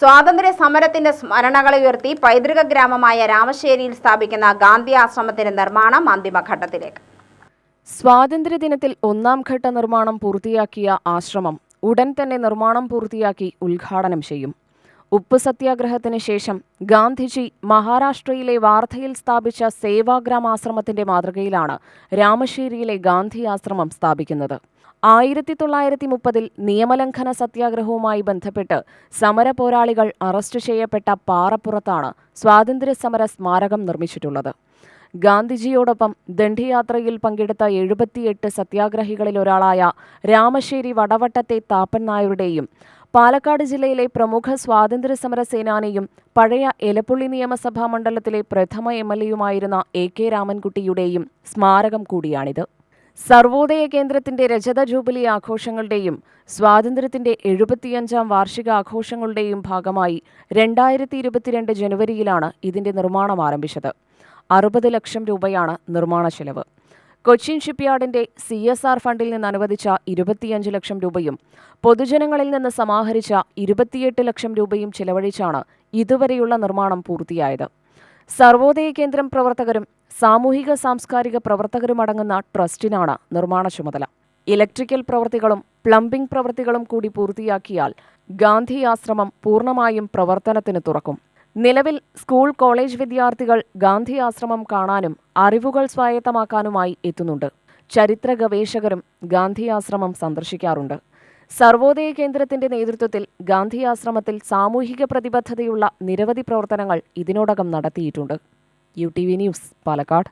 സ്വാതന്ത്ര്യ സമരത്തിന്റെ സ്മരണകൾ ഉയർത്തി പൈതൃക ഗ്രാമമായ രാമശ്ശേരിയിൽ സ്ഥാപിക്കുന്ന ഗാന്ധി ആശ്രമത്തിന്റെ നിർമ്മാണം അന്തിമഘട്ടത്തിലേക്ക് സ്വാതന്ത്ര്യദിനത്തിൽ ഒന്നാം ഘട്ട നിർമ്മാണം പൂർത്തിയാക്കിയ ആശ്രമം ഉടൻ തന്നെ നിർമ്മാണം പൂർത്തിയാക്കി ഉദ്ഘാടനം ചെയ്യും. ഉപ്പ് സത്യാഗ്രഹത്തിന് ശേഷം ഗാന്ധിജി മഹാരാഷ്ട്രയിലെ വാർധയിൽ സ്ഥാപിച്ച സേവാഗ്രാം ആശ്രമത്തിന്റെ മാതൃകയിലാണ് രാമശേരിയിലെ ഗാന്ധി ആശ്രമം സ്ഥാപിക്കുന്നത്. ആയിരത്തി തൊള്ളായിരത്തി മുപ്പതിൽ നിയമലംഘന സത്യാഗ്രഹവുമായി ബന്ധപ്പെട്ട് സമര പോരാളികൾ അറസ്റ്റ് ചെയ്യപ്പെട്ട പാറപ്പുറത്താണ് സ്വാതന്ത്ര്യ സമര സ്മാരകം നിർമ്മിച്ചിട്ടുള്ളത്. ഗാന്ധിജിയോടൊപ്പം ദണ്ഡിയാത്രയിൽ പങ്കെടുത്ത എഴുപത്തിയെട്ട് സത്യാഗ്രഹികളിൽ ഒരാളായ രാമശ്ശേരി വടവട്ടത്തെ താപ്പൻ നായരുടെയും പാലക്കാട് ജില്ലയിലെ പ്രമുഖ സ്വാതന്ത്ര്യ സമര സേനാനിയും പഴയ എലപ്പുള്ളി നിയമസഭാ മണ്ഡലത്തിലെ പ്രഥമ എം എൽ എയുമായിരുന്ന എ കെ രാമൻകുട്ടിയുടെയും സ്മാരകം കൂടിയാണിത്. സർവോദയ കേന്ദ്രത്തിന്റെ രജത ജൂബിലി ആഘോഷങ്ങളുടെയും സ്വാതന്ത്ര്യത്തിന്റെ എഴുപത്തിയഞ്ചാം വാർഷിക ആഘോഷങ്ങളുടെയും ഭാഗമായി രണ്ടായിരത്തി ഇരുപത്തിരണ്ട് ജനുവരിയിലാണ് ഇതിന്റെ നിർമ്മാണം ആരംഭിച്ചത്. അറുപത് ലക്ഷം രൂപയാണ് നിർമ്മാണ ചെലവ്. കൊച്ചിൻ ഷിപ്പ്യാർഡിന്റെ സി എസ് ആർ ഫണ്ടിൽ നിന്ന് അനുവദിച്ച ഇരുപത്തിയഞ്ച് ലക്ഷം രൂപയും പൊതുജനങ്ങളിൽ നിന്ന് സമാഹരിച്ച ഇരുപത്തിയെട്ട് ലക്ഷം രൂപയും ചെലവഴിച്ചാണ് ഇതുവരെയുള്ള നിർമ്മാണം പൂർത്തിയായത്. സർവോദയ കേന്ദ്രം പ്രവർത്തകരും സാമൂഹിക സാംസ്കാരിക പ്രവർത്തകരുമടങ്ങുന്ന ട്രസ്റ്റിനാണ് നിർമ്മാണ ചുമതല. ഇലക്ട്രിക്കൽ പ്രവൃത്തികളും പ്ലംബിംഗ് പ്രവൃത്തികളും കൂടി പൂർത്തിയാക്കിയാൽ ഗാന്ധി ആശ്രമം പൂർണമായും പ്രവർത്തനത്തിന് തുറക്കും. നിലവിൽ സ്കൂൾ കോളേജ് വിദ്യാർത്ഥികൾ ഗാന്ധി ആശ്രമം കാണാനും അറിവുകൾ സ്വായത്തമാക്കാനുമായി എത്തുന്നുണ്ട്. ചരിത്ര ഗവേഷകരും ഗാന്ധി ആശ്രമം സന്ദർശിക്കാറുണ്ട്. സർവോദയ കേന്ദ്രത്തിന്റെ നേതൃത്വത്തിൽ ഗാന്ധി ആശ്രമത്തിൽ സാമൂഹിക പ്രതിബദ്ധതയുള്ള നിരവധി പ്രവർത്തനങ്ങൾ ഇതിനോടകം നടത്തിയിട്ടുണ്ട്. U T V news Palakkad.